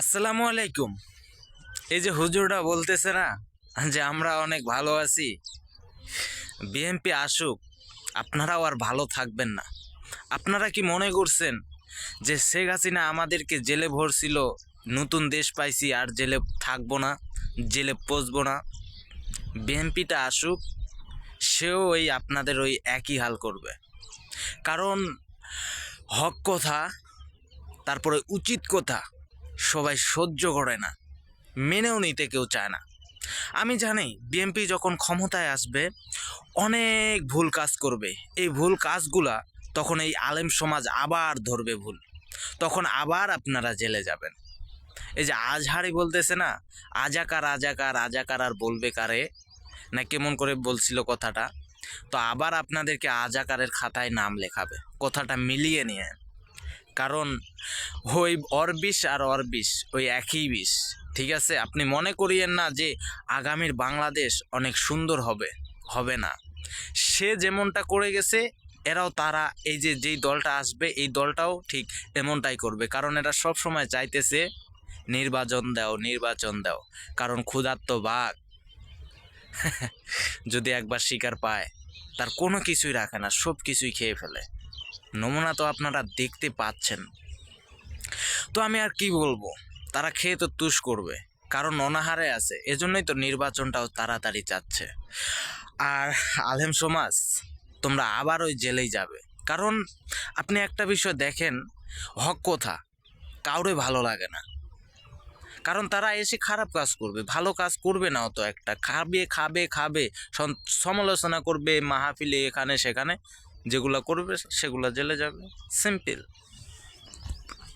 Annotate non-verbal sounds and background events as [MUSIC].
আসসালামু আলাইকুম। এই যে হুজুরটা বলতেছে না যে আমরা অনেক ভালো আছি, বিএনপি আসুক, আপনারাও আর ভালো থাকবেন না। আপনারা কি মনে করছেন যে শেখ হাসিনা আমাদেরকে জেলে ভরছিল, নতুন দেশ পাইছি আর জেলে থাকব না, জেলে পচবো না? বিএনপিটা আসুক, সেও ওই আপনাদের ওই একই হাল করবে। কারণ হক কথা, তারপরে উচিত কথা সবাই সহ্য করে না। মেনেও নিতে কেউ চায় না। আমি জানি বিএনপি যখন ক্ষমতায় আসবে, অনেক ভুল কাজ করবে। এই ভুল কাজগুলা তখন এই আলেম সমাজ আবার ধরবে ভুল। তখন আবার আপনারা জেলে যাবেন। এই যে আজহারি বলতেছে না, আজাকার আজাকার আজাকার আর বলবে কারে? না কেমন করে বলছিল কথাটা? তো আবার আপনাদেরকে আজাকারের খাতায় নাম লেখাবে। কথাটা মিলিয়ে নিয়ে। কারণ ওই অরবিশ আর অরবিশ ওই একই বিষ, ঠিক আছে? আপনি মনে করিয়েন না যে আগামীর বাংলাদেশ অনেক সুন্দর হবে হবে না। সে যেমনটা করে গেছে, এরাও তারা এই যে, যেই দলটা আসবে, এই দলটাও ঠিক এমনটাই করবে। কারণ এরা সব সময় চাইতেছে, নির্বাচন দাও নির্বাচন দাও। কারণ ক্ষুধার্ত বাঘ, [LAUGHS] যদি একবার শিকার পায়, তার কোনো কিছুই রাখে না সব কিছুই খেয়ে ফেলে। নমুনা তো আপনারা দেখতে পাচ্ছেন। তো আমি আর কি বলব, তারা খেয়ে তো তুষ করবে, কারণ অনাহারে আছে, এজন্যই তো নির্বাচনটাও তাড়াতাড়ি চাচ্ছে আর আলেম সমাজ, তোমরা আবার ওই জেলেই যাবে, কারণ আপনি একটা বিষয় দেখেন, হক কথা, কাউরে ভালো লাগে না। কারণ তারা এসে খারাপ কাজ করবে, ভালো কাজ করবে না অত একটা, খাবে খাবে খাবে সমালোচনা করবে মাহফিলে এখানে সেখানে যেগুলো করবে সেগুলো জেলে যাবে। সিম্পল